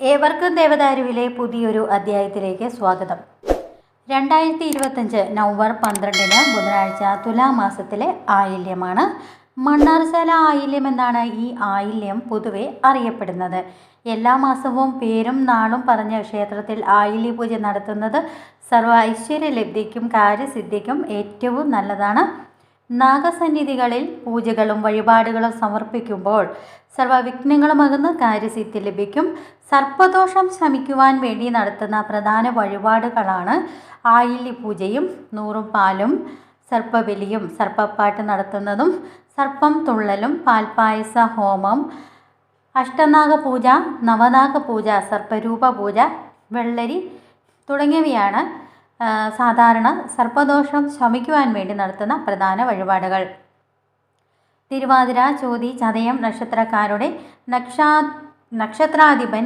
ഏവർക്കും ദേവദാരുവിലെ പുതിയൊരു അധ്യായത്തിലേക്ക് സ്വാഗതം. രണ്ടായിരത്തി ഇരുപത്തഞ്ച് നവംബർ പന്ത്രണ്ടിന് ബുധനാഴ്ച തുലാമാസത്തിലെ ആയില്യമാണ്. മണ്ണാർശാല ആയില്യം എന്നാണ് ഈ ആയില്യം പൊതുവെ അറിയപ്പെടുന്നത്. എല്ലാ മാസവും പേരും നാളും പറഞ്ഞ ക്ഷേത്രത്തിൽ ആയില്യ പൂജ നടത്തുന്നത് സർവ ഐശ്വര്യലബ്ധിക്കും കാര്യസിദ്ധിക്കും ഏറ്റവും നല്ലതാണ്. നാഗസന്നിധികളിൽ പൂജകളും വഴിപാടുകളും സമർപ്പിക്കുമ്പോൾ സർവവിഘ്നങ്ങളുമകുന്ന കാര്യസിദ്ധി ലഭിക്കും. സർപ്പദോഷം ശമിക്കുവാൻ വേണ്ടി നടത്തുന്ന പ്രധാന വഴിപാടുകളാണ് ആയില്യ പൂജയും നൂറും പാലും സർപ്പബലിയും സർപ്പപ്പാട്ട് നടത്തുന്നതും സർപ്പം തുള്ളലും പാൽപ്പായസ ഹോമം അഷ്ടനാഗ പൂജ നവനാഗ പൂജ സർപ്പരൂപ പൂജ വെള്ളരി തുടങ്ങിയവയാണ് സാധാരണ സർപ്പദോഷം ശമിക്കുവാൻ വേണ്ടി നടത്തുന്ന പ്രധാന വഴിപാടുകൾ. തിരുവാതിര ചോതി ചതയം നക്ഷത്രക്കാരുടെ നക്ഷാ നക്ഷത്രാധിപൻ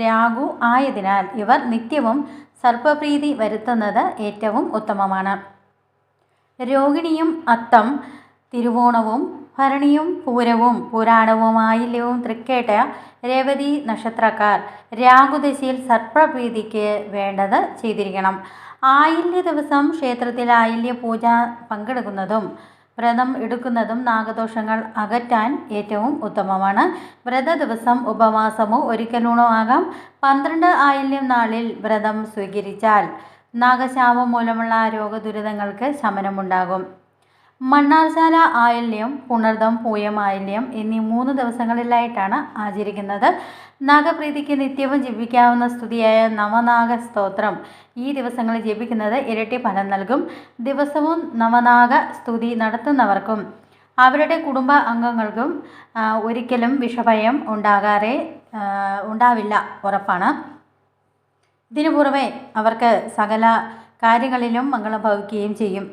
രാഹു ആയതിനാൽ ഇവർ നിത്യവും സർപ്പപ്രീതി വരുത്തുന്നത് ഏറ്റവും ഉത്തമമാണ്. രോഹിണിയും അത്തം തിരുവോണവും ഭരണിയും പൂരവും പുരാണവും ആയില്യവും തൃക്കേട്ട രേവതി നക്ഷത്രക്കാർ രാഹുദശയിൽ സർപ്പപ്രീതിക്ക് വേണ്ടത് ചെയ്തിരിക്കണം. ആയില്യ ദിവസം ക്ഷേത്രത്തിൽ ആയില്യ പൂജ പങ്കെടുക്കുന്നതും വ്രതം എടുക്കുന്നതും നാഗദോഷങ്ങൾ അകറ്റാൻ ഏറ്റവും ഉത്തമമാണ്. വ്രത ദിവസം ഉപവാസമോ ഒരിക്കലൂണോ ആകാം. പന്ത്രണ്ട് ആയില്യം നാളിൽ വ്രതം സ്വീകരിച്ചാൽ നാഗശാപം മൂലമുള്ള രോഗദുരിതങ്ങൾക്ക് ശമനമുണ്ടാകും. മണ്ണാർശാല ആയില്യം പുണർദം പൂയം ആയില്യം എന്നീ മൂന്ന് ദിവസങ്ങളിലായിട്ടാണ് ആചരിക്കുന്നത്. നാഗപ്രീതിക്ക് നിത്യവും ജപിക്കാവുന്ന സ്തുതിയായ നവനാഗ സ്തോത്രം ഈ ദിവസങ്ങളിൽ ജപിക്കുന്നത് ഇരട്ടി ഫലം നൽകും. ദിവസവും നവനാഗ സ്തുതി നടത്തുന്നവർക്കും അവരുടെ കുടുംബ അംഗങ്ങൾക്കും ഒരിക്കലും വിഷഭയം ഉണ്ടാകാറേ ഉണ്ടാവില്ല ഉറപ്പാണ്. ഇതിനു പുറമെ അവർക്ക് സകല കാര്യങ്ങളിലും മംഗളം ഭവിക്കുകയും ചെയ്യും.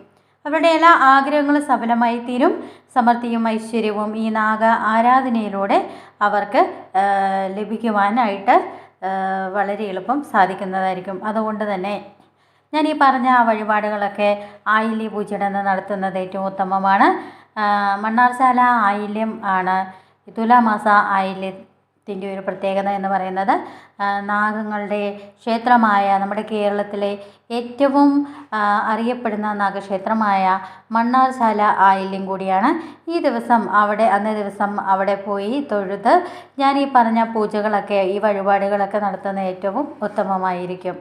അവരുടെ എല്ലാ ആഗ്രഹങ്ങളും സഫലമായി തീരും. സമൃദ്ധിയും ഐശ്വര്യവും ഈ നാഗ ആരാധനയിലൂടെ അവർക്ക് ലഭിക്കുവാനായിട്ട് വളരെ എളുപ്പം സാധിക്കുന്നതായിരിക്കും. അതുകൊണ്ട് തന്നെ ഞാൻ ഈ പറഞ്ഞ വഴിപാടുകളൊക്കെ ആയില്യ പൂജയുടെ നടത്തുന്നത് ഏറ്റവും ഉത്തമമാണ്. മണ്ണാർശാല ആയില്യം ആണ്. തുലാമാസ ആയില്യത്തിന്റെ ഒരു പ്രത്യേകത എന്ന് പറയുന്നത് നാഗങ്ങളുടെ ക്ഷേത്രമായ നമ്മുടെ കേരളത്തിലെ ഏറ്റവും അറിയപ്പെടുന്ന നാഗക്ഷേത്രമായ മണ്ണാർശാല ആയില്യം കൂടിയാണ്. ഈ ദിവസം അവിടെ അന്നേ ദിവസം അവിടെ പോയി തൊഴുത് ഞാൻ ഈ പറഞ്ഞ പൂജകളൊക്കെ ഈ വഴിപാടുകളൊക്കെ നടത്തുന്ന ഏറ്റവും ഉത്തമമായിരിക്കും.